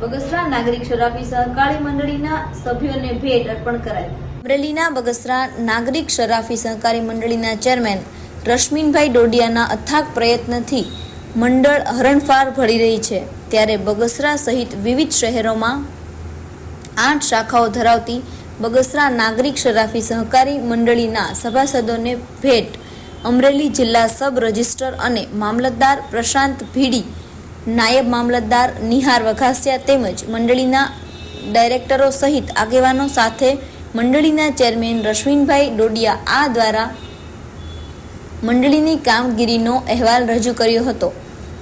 બગસરા નાગરિક શરાબી સહકારી મંડળીના સભ્યોને ભેટ અર્પણ કરાઈ. અમરેલીના બગસરા નાગરિક શરાફી સહકારી મંડળીના ચેરમેન રશ્મિનભાઈ ડોડિયાના અથાગ પ્રયત્નથી મંડળ હરણફાર ભળી રહી છે. ત્યારે બગસરા સહિત વિવિધ શહેરોમાં આઠ શાખાઓ ધરાવતી બગસરા નાગરિક શરાફી સહકારી મંડળીના સભાસદોને ભેટ, અમરેલી જિલ્લા સબ રજિસ્ટર અને મામલતદાર પ્રશાંત ભીડી નાયબ મામલતદાર નિહાર વઘાસિયા તેમજ મંડળીના ડાયરેક્ટરો સહિત આગેવાનો સાથે મંડળીના ચેરમેન રશ્વિનભાઈ ડોડિયા આ દ્વારા મંડળીની કામગીરીનો અહેવાલ રજૂ કર્યો હતો.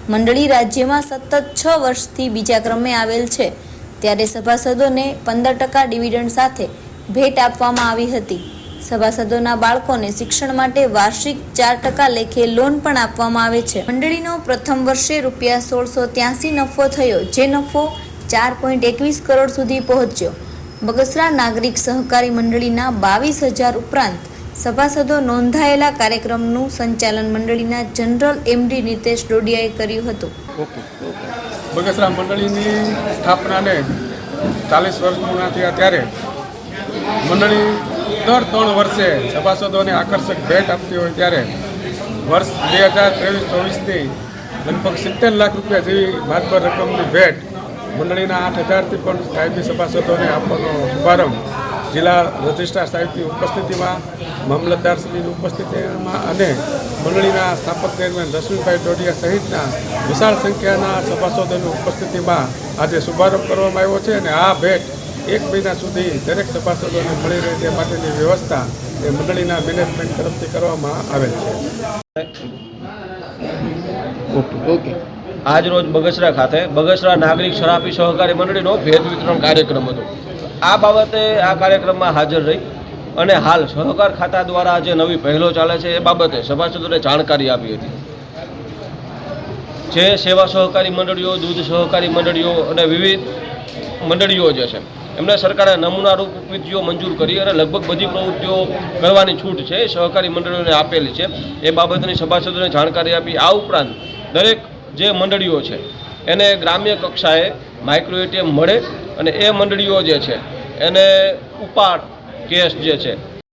મંડળી રાજ્યમાં સતત છ વર્ષથી બીજા ક્રમે આવેલ છે. ત્યારે સભાસદોને પંદર ટકા ડિવિડન્ડ સાથે ભેટ આપવામાં આવી હતી. સભાસદોના બાળકોને શિક્ષણ માટે વાર્ષિક ચાર ટકા લેખે લોન પણ આપવામાં આવે છે. મંડળીનો પ્રથમ વર્ષે રૂપિયા સોળસો ત્યાસી નફો થયો, જે નફો ચાર પોઈન્ટ એકવીસ કરોડ સુધી પહોંચ્યો. બગસરા નાગરિક સહકારી મંડળીના બાવીસ હજાર ઉપરાંત સભાસદો નોંધાયેલા કાર્યક્રમનું સંચાલન મંડળીના જનરલ એમડી નિતેશ ડોડિયાએ કર્યું હતું. બગસરા મંડળીની સ્થાપનાને ચાલીસ વર્ષ પૂર્ણ થયા ત્યારે મંડળી દર ત્રણ વર્ષે સભાસદોને આકર્ષક ભેટ આપતી હોય ત્યારે વર્ષ બે હજાર ત્રેવીસ ચોવીસથી લગભગ સિત્તેર લાખ રૂપિયા જેવી ભાતભર રકમની ભેટ મંડળીના આઠ હજારથી પણ સાહેબી સભાસદોને આપવાનો શુભારંભ જિલ્લા રજિસ્ટ્રાર સાહેબની ઉપસ્થિતિમાં મામલતદારશ્રીની ઉપસ્થિતિમાં અને મંડળીના સ્થાપક ચેરમેન રશ્મિભાઈ ડોડિયા સહિતના વિશાળ સંખ્યાના સભાસદોની ઉપસ્થિતિમાં આજે શુભારંભ કરવામાં આવ્યો છે અને આ ભેટ એક મહિના સુધી દરેક સભાસદોને મળી રહે તે માટેની વ્યવસ્થા એ મંડળીના મેનેજમેન્ટ તરફથી કરવામાં આવેલ છે. Okay okay. આજ રોજ બગસરા ખાતે બગસરા નાગરિક શરાબી સહકારી મંડળીનો ભેદ વિતરણ કાર્યક્રમ હતો. આ બાબતે આ કાર્યક્રમમાં હાજર રહી અને હાલ સહકાર ખાતા દ્વારા જે નવી પહેલો ચાલે છે એ બાબતે સભાસદોને જાણકારી આપી હતી. જે સેવા સહકારી મંડળીઓ દૂધ સહકારી મંડળીઓ અને વિવિધ મંડળીઓ જે છે એમને સરકારે નમૂનારૂપ પ્રવૃત્તિઓ મંજૂર કરી અને લગભગ બધી પ્રવૃત્તિઓ કરવાની છૂટ છે, સહકારી મંડળીઓને આપેલી છે. એ બાબતની સભાસદોને જાણકારી આપી આ ઉપરાંત દરેક જે મંડળીઓ છે, એને ગ્રામ્ય કક્ષાએ માઇક્રો એટીએમ મળે અને એ મંડળીઓ જે છે, એને ઉપાડ કેશ જે છે